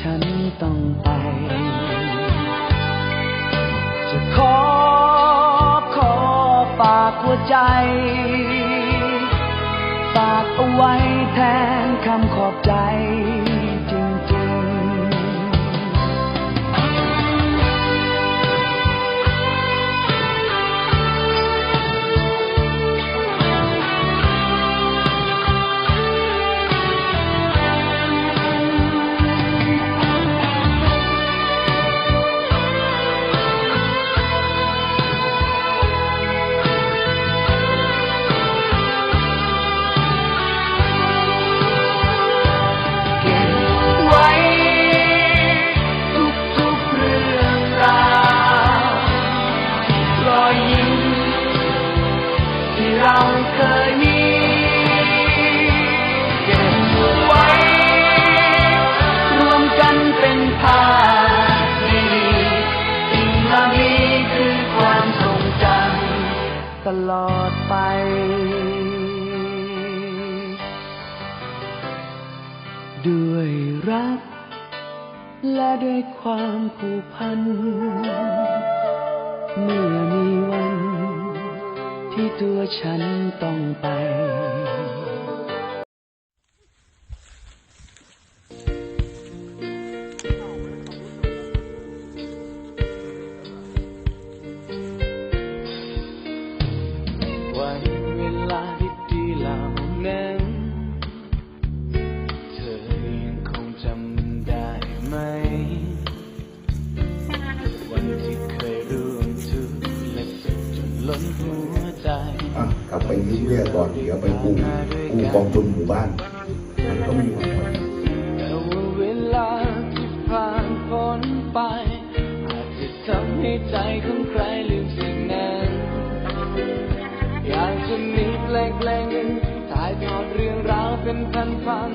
ฉันต้องไป จะขอขอฝากหัวใจ ฝากเอาไว้แทนคำขอบ ที่เราเคยมีเก็บไว้ รวมกันเป็นภาพดีๆสิ่งเหล่านี้คือความทรงจำตลอดไปด้วยรัก และด้วยความผูกพัน เมื่อมีวัน ที่ตัวฉันต้องไป วันเวลาดีเหล่านั้น เธอยังคงจำได้ไหม วันที่เคยร่วมทุกข์และสุขจนล้นหัว อะกลับไปยืมเรียกก่อน เดี๋ยวไปกู้กู้กองทุนหมู่บ้าน มันก็มีเวลนพอดีเพลงหนึ่งถ่ายทอดเรื่องราวเป็นพันพัน